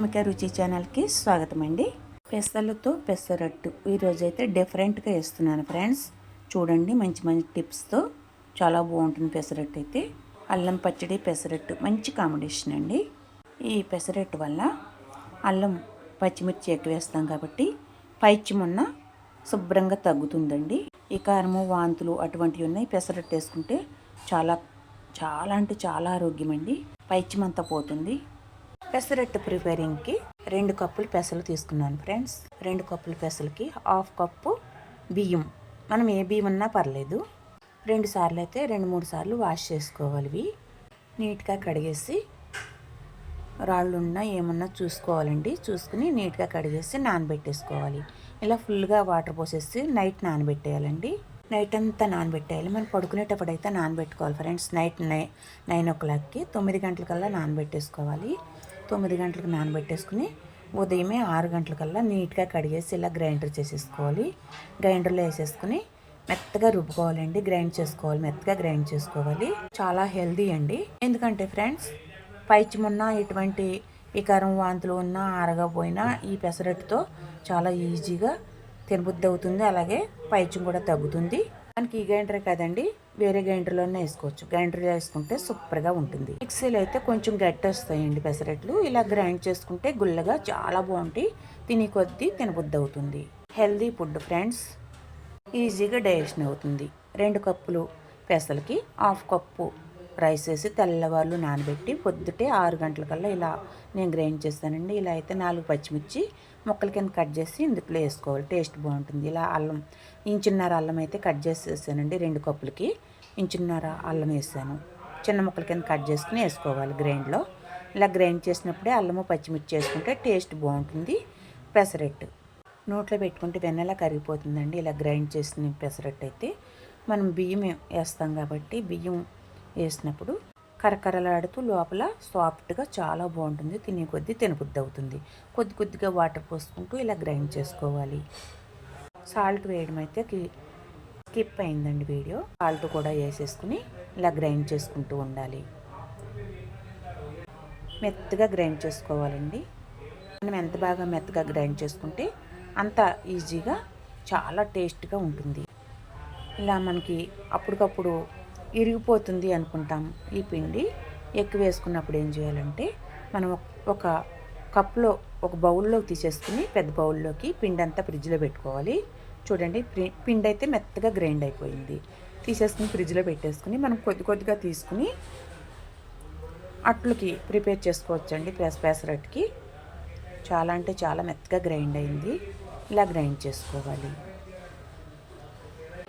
అమ్మక రుచి ఛానల్కి స్వాగతం అండి పెసలతో పెసరట్టు. ఈరోజు అయితే డిఫరెంట్గా వేస్తున్నాను ఫ్రెండ్స్. చూడండి మంచి మంచి టిప్స్తో చాలా బాగుంటుంది పెసరట్టు అయితే అల్లం పచ్చడి పెసరట్టు మంచి కాంబినేషన్ అండి. ఈ పెసరట్టు వల్ల అల్లం పచ్చిమిర్చి ఎక్కువ వేస్తాం కాబట్టి పైచ్యమున్న శుభ్రంగా తగ్గుతుందండి. ఈ కారము వాంతులు అటువంటివి ఉన్నాయి. పెసరట్టు వేసుకుంటే చాలా చాలా అంటే చాలా ఆరోగ్యం అండి పైచ్యమంతా పోతుంది. పెసరట్టు ప్రిపేరింగ్కి రెండు కప్పులు పెసలు తీసుకున్నాను ఫ్రెండ్స్. రెండు కప్పుల పెసలకి హాఫ్ కప్పు బియ్యం. మనం ఏ బియ్యం ఉన్నా పర్లేదు. రెండు సార్లు అయితే రెండు మూడు సార్లు వాష్ చేసుకోవాలి. ఇవి నీట్గా కడిగేసి రాళ్ళు ఉన్నా ఏమన్నా చూసుకోవాలండి. చూసుకుని నీట్గా కడిగేసి నానబెట్టేసుకోవాలి. ఇలా ఫుల్గా వాటర్ పోసేసి నైట్ నానబెట్టేయాలండి. నైట్ అంతా నానబెట్టేయాలి. మనం పడుకునేటప్పుడు అయితే నానబెట్టుకోవాలి ఫ్రెండ్స్. నైట్ నై నైన్ ఓ క్లాక్కి తొమ్మిది గంటలకల్లా నానబెట్టేసుకోవాలి. తొమ్మిది గంటలకు నానబెట్టేసుకుని ఉదయమే ఆరు గంటలకల్లా నీట్గా కడిగేసి ఇలా గ్రైండర్ చేసేసుకోవాలి. గ్రైండర్లో వేసేసుకుని మెత్తగా రుబ్బుకోవాలండి. గ్రైండ్ చేసుకోవాలి. మెత్తగా గ్రైండ్ చేసుకోవాలి. చాలా హెల్దీ అండి. ఎందుకంటే ఫ్రెండ్స్ పైచిమున్న ఇటువంటి వికారం వాంతులు ఉన్నా ఆరగపోయినా ఈ పెసరట్టుతో చాలా ఈజీగా తినబుద్ధి అవుతుంది అలాగే పైచం కూడా తగ్గుతుంది. మనకి ఈ గ్రైండర్ కదండి. వేరే గ్రైండర్లోనే వేసుకోవచ్చు. గ్రైండర్లో వేసుకుంటే సూపర్గా ఉంటుంది. మిక్సీలో అయితే కొంచెం గట్టి వస్తాయండి పెసరట్లు. ఇలా గ్రైండ్ చేసుకుంటే గుల్లగా చాలా బాగుంటాయి. తిని కొద్దీ తినబుద్ధి అవుతుంది హెల్దీ ఫుడ్ ఫ్రెండ్స్ ఈజీగా డైజెషన్ అవుతుంది. రెండు కప్పులు పెసలకి హాఫ్ కప్పు రైస్ వేసి తెల్లవాళ్ళు నానబెట్టి పొద్దుటే ఆరు గంటలకల్లా ఇలా నేను గ్రైండ్ చేస్తానండి. ఇలా అయితే నాలుగు పచ్చిమిర్చి ముక్కల కింద కట్ చేసి ఇందులో వేసుకోవాలి. టేస్ట్ బాగుంటుంది. ఇలా అల్లం ఇంచున్నర అల్లం అయితే కట్ చేసి వేసానండి రెండు కప్పులకి. ఇంచున్నర అల్లం వేసాను. చిన్న ముక్కల కింద కట్ చేసుకుని వేసుకోవాలి గ్రైండ్లో. ఇలా గ్రైండ్ చేసినప్పుడే అల్లము పచ్చిమిర్చి వేసుకుంటే టేస్ట్ బాగుంటుంది. పెసరెట్టు. నోట్లో పెట్టుకుంటే వెన్నెలా కరిగిపోతుందండి. ఇలా గ్రైండ్ చేసిన పెసరట్టు అయితే మనం బియ్యం వేస్తాం కాబట్టి బియ్యం వేసినప్పుడు కరకరలాడుతూ లోపల సాఫ్ట్గా చాలా బాగుంటుంది. తినే కొద్దీ తినబుద్ధి అవుతుంది కొద్ది కొద్దిగా వాటర్ పోసుకుంటూ ఇలా గ్రైండ్ చేసుకోవాలి. సాల్ట్ వేయడం అయితే స్కిప్ అయిందండి వీడియో. సాల్ట్ కూడా వేసేసుకుని ఇలా గ్రైండ్ చేసుకుంటూ ఉండాలి. మెత్తగా గ్రైండ్ చేసుకోవాలండి. మనం ఎంత బాగా మెత్తగా గ్రైండ్ చేసుకుంటే అంత ఈజీగా చాలా టేస్ట్గా ఉంటుంది. ఇలా మనకి అప్పటికప్పుడు ఇరిగిపోతుంది అనుకుంటాం. ఈ పిండి ఎక్కువ వేసుకున్నప్పుడు ఏం చేయాలంటే మనం ఒక కప్లో ఒక బౌల్లోకి తీసేసుకుని పెద్ద బౌల్లోకి పిండి అంతా ఫ్రిడ్జ్లో పెట్టుకోవాలి. చూడండి పిండి అయితే మెత్తగా గ్రైండ్ అయిపోయింది. తీసేసుకుని ఫ్రిడ్జ్లో పెట్టేసుకుని మనం కొద్ది కొద్దిగా తీసుకుని అట్లకి ప్రిపేర్ చేసుకోవచ్చండి. పేస పెసరట్టుకి చాలా అంటే చాలా మెత్తగా గ్రైండ్ అయింది. ఇలా గ్రైండ్ చేసుకోవాలి.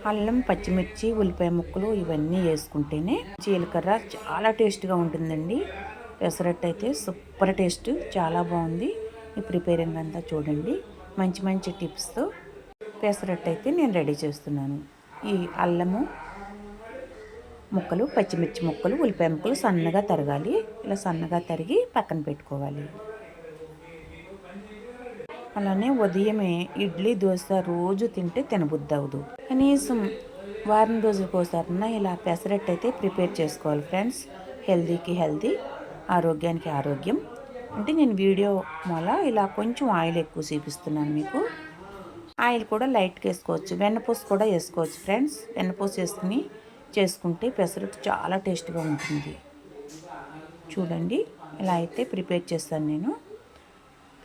అల్లం పచ్చిమిర్చి ఉల్లిపాయ ముక్కలు ఇవన్నీ వేసుకుంటేనే జీలకర్ర చాలా టేస్ట్గా ఉంటుందండి. పెసరట్టు అయితే సూపర్ టేస్ట్ చాలా బాగుంది. ఈ ప్రిపేరింగ్ అంతా చూడండి. మంచి మంచి టిప్స్తో పెసరట్టు అయితే నేను రెడీ చేస్తున్నాను. ఈ అల్లము ముక్కలు పచ్చిమిర్చి ముక్కలు ఉల్లిపాయ ముక్కలు సన్నగా తరగాలి. ఇలా సన్నగా తరిగి పక్కన పెట్టుకోవాలి. అలానే ఉదయమే ఇడ్లీ దోశ రోజు తింటే తినబుద్ధి అవ్వదు కనీసం వారం రోజులకు ఒకసారి ఇలా పెసరట్టు అయితే ప్రిపేర్ చేసుకోవాలి ఫ్రెండ్స్. హెల్దీకి హెల్దీ ఆరోగ్యానికి ఆరోగ్యం. అంటే నేను వీడియో మూల ఇలా కొంచెం ఆయిల్ ఎక్కువ చూపిస్తున్నాను మీకు. ఆయిల్ కూడా లైట్గా వేసుకోవచ్చు. వెన్నపూస కూడా వేసుకోవచ్చు ఫ్రెండ్స్. వెన్నపూస వేసుకుని చేసుకుంటే పెసరట్టు చాలా టేస్ట్గా ఉంటుంది. చూడండి ఇలా అయితే ప్రిపేర్ చేస్తాను నేను.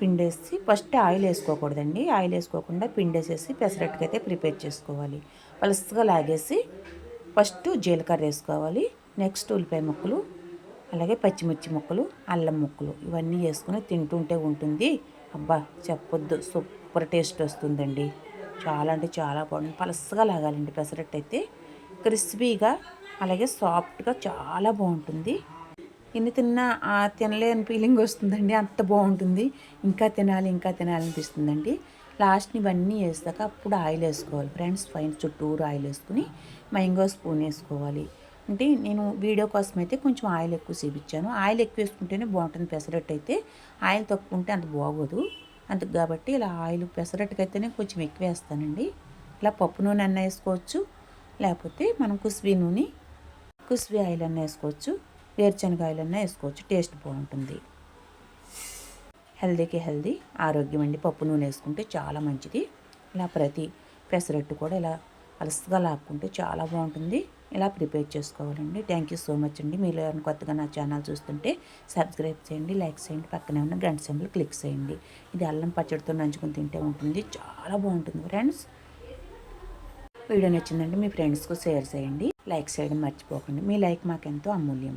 పిండేసి ఫస్ట్ ఆయిల్ వేసుకోకూడదండి. ఆయిల్ వేసుకోకుండా పిండేసేసి పెసరట్టుకైతే అయితే ప్రిపేర్ చేసుకోవాలి. పలుసుగా లాగేసి ఫస్ట్ జీలకర్ర వేసుకోవాలి. నెక్స్ట్ ఉల్లిపాయ ముక్కలు అలాగే పచ్చిమిర్చి ముక్కలు అల్లం ముక్కలు ఇవన్నీ వేసుకుని తింటుంటే ఉంటుంది. అబ్బా చెప్పొద్దు. సూపర్ టేస్ట్ వస్తుందండి. చాలా అంటే చాలా బాగుంది. పలసగా లాగాలండి పెసరట్టు అయితే క్రిస్పీగా అలాగే సాఫ్ట్గా చాలా బాగుంటుంది. ఎన్ని తిన్నా తినలేని ఫీలింగ్ వస్తుందండి. అంత బాగుంటుంది. ఇంకా తినాలి ఇంకా తినాలనిపిస్తుందండి లాస్ట్ని ఇవన్నీ వేసాక అప్పుడు ఆయిల్ వేసుకోవాలి. ఫ్రెండ్స్ పైన చుట్టూరు ఆయిల్ వేసుకుని మ్యాంగో స్పూన్ వేసుకోవాలి. అంటే నేను వీడియో కోసం అయితే కొంచెం ఆయిల్ ఎక్కువ చూపించాను. ఆయిల్ ఎక్కువ వేసుకుంటేనే బాగుంటుంది. పెసరట్టు అయితే ఆయిల్ తక్కువ ఉంటే అంత బాగోదు. అందుకు కాబట్టి ఇలా ఆయిల్ పెసరట్టుకైతేనే కొంచెం ఎక్కువ వేస్తానండి. ఇలా పప్పు నూనె అన్న వేసుకోవచ్చు. లేకపోతే మనం కుస్బీ నూనె కుస్బీ ఆయిల్ అన్న వేసుకోవచ్చు. వేరుశనగాయలన్నా వేసుకోవచ్చు. టేస్ట్ బాగుంటుంది. హెల్దీకి హెల్దీ ఆరోగ్యం అండి. పప్పు నూనె వేసుకుంటే చాలా మంచిది. ఇలా ప్రతి పెసరట్టు కూడా ఇలా అలసగా లాక్కుంటే చాలా బాగుంటుంది. ఇలా ప్రిపేర్ చేసుకోవాలండి. థ్యాంక్ యూ సో మచ్ అండి. మీరు ఎవరైనా కొత్తగా నా ఛానల్ చూస్తుంటే సబ్స్క్రైబ్ చేయండి లైక్ చేయండి. పక్కనే ఉన్న గంట సింబల్ క్లిక్ చేయండి. ఇది అల్లం పచ్చడితో నంచుకొని తింటే ఉంటుంది. చాలా బాగుంటుంది ఫ్రెండ్స్. వీడియో నచ్చిందంటే మీ ఫ్రెండ్స్కు షేర్ చేయండి. లైక్ చేయడం మర్చిపోకండి. మీ లైక్ మాకెంతో అమూల్యం.